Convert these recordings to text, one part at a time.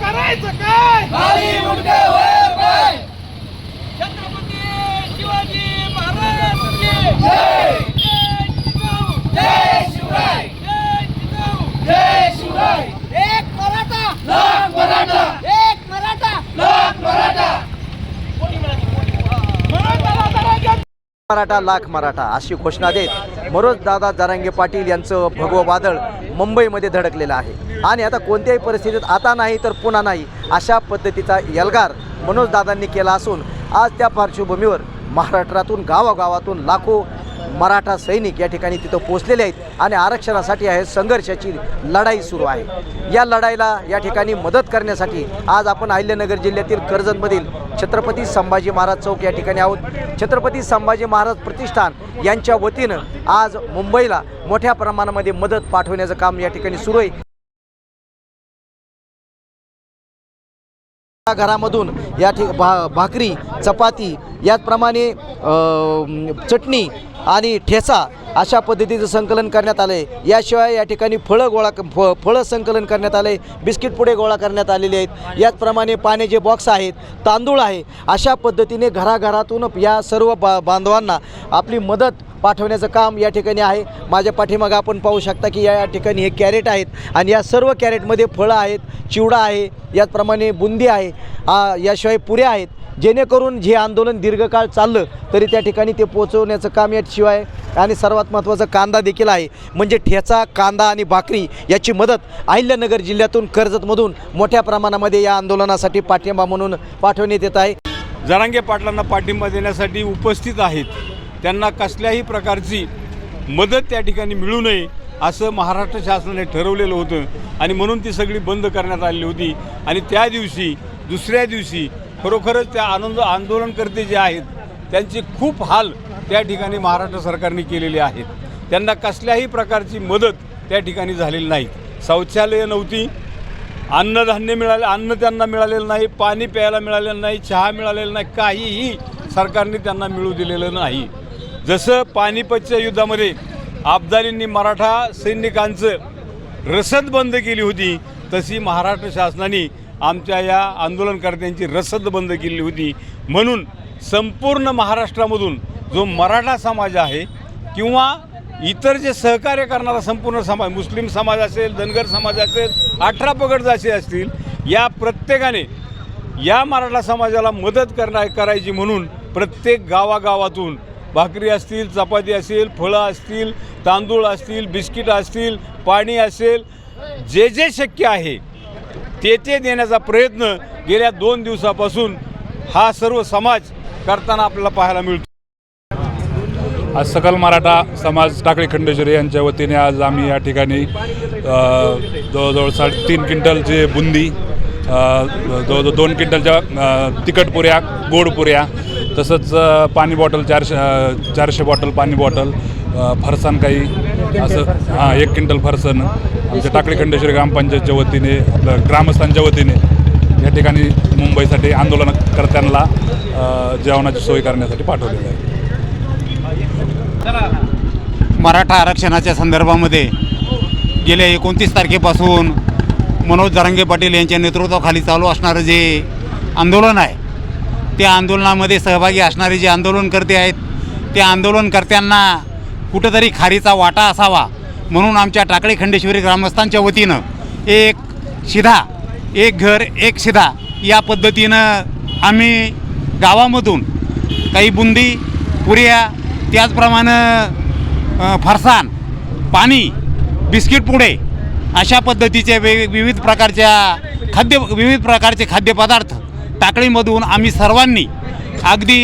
करायचं काय? खाली मुंडके वर पाय छत्रपती शिवाजी महाराज की. जय. जय शिवराय. जय जिजाऊ जय शिवराय. एक मराठा. लाख मराठा. एक मराठा. लाख मराठा. मराठा लाख मराठा अशी घोषणा देत मनोज दादा जरांगे पाटील यांचं भगवं वादळ मुंबईमध्ये धडकलेलं आहे. आणि आता कोणत्याही परिस्थितीत आता नाही तर पुन्हा नाही अशा पद्धतीचा एल्गार मनोजदादांनी केला असून आज त्या पार्श्वभूमीवर महाराष्ट्रातून गावागावातून लाखो मराठा सैनिक या ठिकाणी तिथं पोचलेले आहेत आणि आरक्षणासाठी आहे संघर्षाची लढाई सुरू आहे. या लढाईला या ठिकाणी मदत करण्यासाठी आज आपण अहिल्यानगर जिल्ह्यातील कर्जतमधील छत्रपती संभाजी महाराज चौक या ठिकाणी आहोत. छत्रपती संभाजी महाराज प्रतिष्ठान यांच्या वतीनं आज मुंबईला मोठ्या प्रमाणामध्ये मदत पाठवण्याचं काम या ठिकाणी सुरू आहे. घरामधून या ठिक भा भाकरी चपाती याचप्रमाणे चटणी आणि ठेचा अशा पद्धतीचं संकलन करण्यात आलं आहे याशिवाय या ठिकाणी फळं गोळा फ फळं संकलन करण्यात आलं आहे बिस्किट पुडे गोळा करण्यात आलेले आहेत. याचप्रमाणे पाण्याचे बॉक्स आहेत तांदूळ आहे. अशा पद्धतीने घराघरातून या सर्व बा बांधवांना आपली मदत पाठवण्याचं काम या ठिकाणी आहे. माझ्या पाठीमागं आपण पाहू शकता की या ठिकाणी हे कॅरेट आहेत आणि या सर्व कॅरेटमध्ये फळं आहेत चिवडा आहे याचप्रमाणे बुंदी आहे. याशिवाय पुऱ्या आहेत. जेणेकरून जे आंदोलन दीर्घकाळ चाललं तरी त्या ठिकाणी ते पोचवण्याचं काम याशिवाय आणि सर्वात महत्त्वाचा कांदा देखील आहे. म्हणजे ठेचा कांदा आणि भाकरी याची मदत अहिल्यानगर जिल्ह्यातून कर्जतमधून मोठ्या प्रमाणामध्ये या आंदोलनासाठी पाठिंबा म्हणून पाठवण्यात येत आहे. जरांगे पाटलांना पाठिंबा देण्यासाठी उपस्थित आहेत. त्यांना कसल्याही प्रकारची मदत त्या ठिकाणी मिळू नये असं महाराष्ट्र शासनाने ठरवलेलं होतं. आणि म्हणून ती सगळी बंद करण्यात आलेली होती. आणि त्या दिवशी दुसऱ्या दिवशी खरोखरच त्या आनंद आंदोलनकर्ते जे आहेत त्यांचे खूप हाल त्या ठिकाणी महाराष्ट्र सरकारने केलेले आहेत. त्यांना कसल्याही प्रकारची मदत त्या ठिकाणी झालेली नाही. शौचालयं नव्हती अन्नधान्य मिळाले अन्न त्यांना मिळालेलं नाही पाणी प्यायला मिळालेलं नाही चहा मिळालेला नाही काहीही सरकारने त्यांना मिळू दिलेलं नाही. जसं पानिपतच्या युद्धामध्ये अब्दालींनी मराठा सैनिकांचं रसद बंद केली होती तशी महाराष्ट्र शासनाने आमच्या या आंदोलनकर्त्यांची रसद बंद केली होती. म्हणून संपूर्ण महाराष्ट्रामधून जो मराठा समाज आहे किंवा इतर जे सहकार्य करणारा संपूर्ण समाज मुस्लिम समाज असेल धनगर समाज असेल अठरा पगड जाचे असतील या प्रत्येकाने या मराठा समाजाला मदत करणार करायची म्हणून प्रत्येक गावागावातून भाकरी असतील चपाती असेल फळं असतील तांदूळ असतील बिस्किट असतील पाणी असेल जे जे शक्य आहे ते ते देण्याचा प्रयत्न गेल्या दोन दिवसापासून हा सर्व समाज करताना आपल्याला पाहायला मिळतो. आज सकल मराठा समाज टाकळी खंडेश्वरी यांच्या वतीने आज आम्ही या ठिकाणी जवळजवळ साडे तीन क्विंटलचे बुंदी जवळजवळ दोन क्विंटलच्या तिखट पुऱ्या गोड पुऱ्या तसंच पाणी बॉटल चारशे चारशे बॉटल पाणी बॉटल फरसान फरसाण काही असं हां एक क्विंटल फरसाण. आमच्या टाकळी खंडेश्वरी ग्रामपंचायतच्या वतीने आपलं ग्रामस्थांच्या वतीने या ठिकाणी मुंबईसाठी आंदोलनकर्त्यांना जेवणाची सोय करण्यासाठी पाठवलेलं आहे. मराठा आरक्षणाच्या संदर्भामध्ये गेल्या एकोणतीस तारखेपासून मनोज जरांगे पाटील यांच्या नेतृत्वाखाली चालू असणारं जे आंदोलन आहे त्या आंदोलनामध्ये सहभागी असणारे जे आंदोलनकर्ते आहेत त्या आंदोलनकर्त्यांना कुठंतरी खारीचा वाटा असावा म्हणून आमच्या टाकळी खंडेश्वरी ग्रामस्थांच्या वतीनं एक शिधा एक घर एक शिधा या पद्धतीनं आम्ही गावामधून काही बुंदी पुऱ्या त्याचप्रमाणे फरसाण पाणी बिस्किट पुडे अशा पद्धतीचे वे विविध प्रकारच्या खाद्य विविध प्रकारचे खाद्यपदार्थ टाकळीमधून आम्ही सर्वांनी अगदी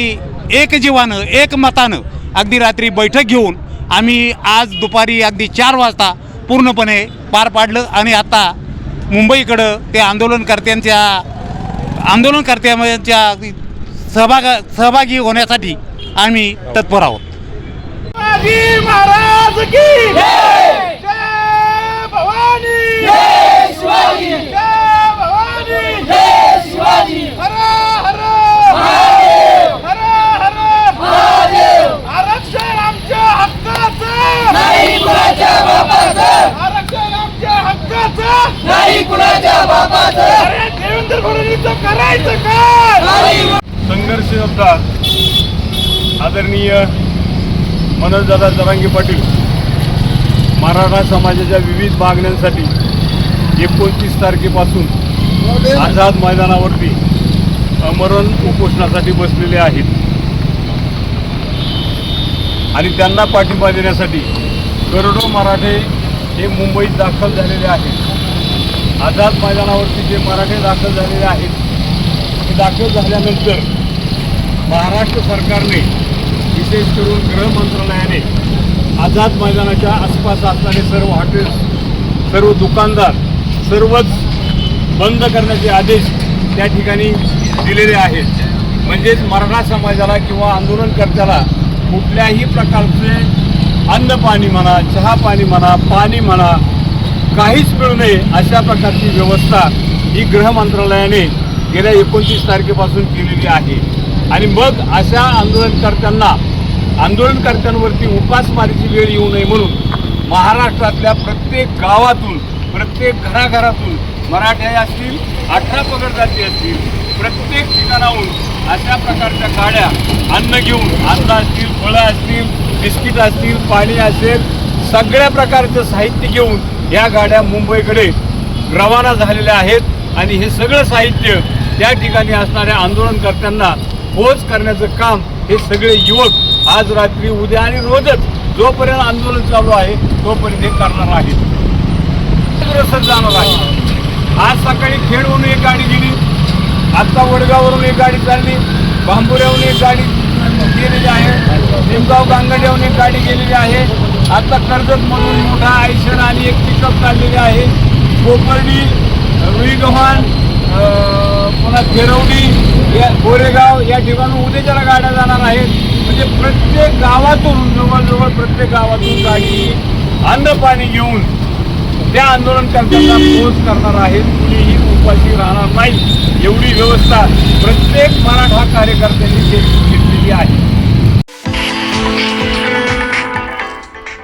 एक जीवानं एक मतानं अगदी रात्री बैठक घेऊन आम्ही आज दुपारी अगदी चार वाजता पूर्णपणे पार पाडलं आणि आता मुंबईकडं ते आंदोलनकर्त्यांच्या आंदोलनकर्त्यांच्या सहभाग सहभागी होण्यासाठी आम्ही तत्पर आहोत शिवाजी महाराज की जय भवानी जय शिवाजी जय भवानी जय शिवाजी हर हर महादेव हर हर महादेव आरक्षण आमच्या हक्काचं नाही कुणाच्या बापाचं आरक्षण आमच्या हक्काचं नाही कुणाच्या बापाचं अरे देवेंद्र करायचं काय? संघर्ष योद्धा आदरणीय मनोजदादा जरांगी पाटील मराठा समाजाच्या विविध मागण्यांसाठी एकोणतीस तारखेपासून आझाद मैदानावरती अमरण उपोषणासाठी बसलेले आहेत. आणि त्यांना पाठिंबा देण्यासाठी करोडो मराठे हे मुंबईत दाखल झालेले आहेत. आझाद मैदानावरती जे मराठे दाखल झालेले आहेत ते दाखल झाल्यानंतर महाराष्ट्र सरकारने विशेष करून गृह मंत्रालयाने आझाद मैदानाच्या आसपास असणारे सर्व हॉटेल्स सर्व दुकानदार सर्वच बंद करण्याचे आदेश त्या ठिकाणी दिलेले आहेत. म्हणजेच मराठा समाजाला किंवा आंदोलनकर्त्याला कुठल्याही प्रकारचे अन्न पाणी म्हणा चहा पाणी म्हणा पाणी म्हणा काहीच मिळू नये अशा प्रकारची व्यवस्था ही गृह मंत्रालयाने गेल्या एकोणतीस तारखेपासून केलेली आहे. आणि मग अशा आंदोलनकर्त्यांना आंदोलनकर्त्यांवरती उपासमारीची वेळ येऊ नये म्हणून महाराष्ट्रातल्या प्रत्येक गावातून प्रत्येक घराघरातून मराठे असतील अठरा पगडजाती असतील प्रत्येक ठिकाणाहून अशा प्रकारच्या गाड्या अन्न घेऊन अन्न असतील फळं असतील बिस्किट असतील पाणी असेल सगळ्या प्रकारचं साहित्य घेऊन या गाड्या मुंबईकडे रवाना झालेल्या आहेत आणि हे सगळं साहित्य त्या ठिकाणी असणाऱ्या आंदोलनकर्त्यांना पोच करण्याचं काम हे सगळे युवक आज रात्री उद्या आणि रोजच जोपर्यंत आंदोलन चालू आहे तोपर्यंत हे करणार आहेत. जाणार आहे. आज सकाळी खेडवरून एक गाडी गेली. आत्ता वडगाववरून एक गाडी चालली. बांबुऱ्याहून एक गाडी गेलेली आहे. निमगाव गांगड्याहून एक गाडी गेलेली आहे. आता कर्जतमधून मोठा आयशर आणि एक पिकअप चाललेली आहे. कोपर्डी रुईगव्हाण पुन्हा खेरवडी या गोरेगाव या ठिकाणून उद्याच्याला गाड्या जाणार आहेत. म्हणजे प्रत्येक गावातून जवळजवळ प्रत्येक गावातून गाडी अन्न पाणी घेऊन त्या आंदोलनकर्त्यांना पोच करणार आहेत. कुणीही उपाशी राहणार नाही. एवढी व्यवस्था प्रत्येक मराठा कार्यकर्त्यांनी घेतलेली आहे.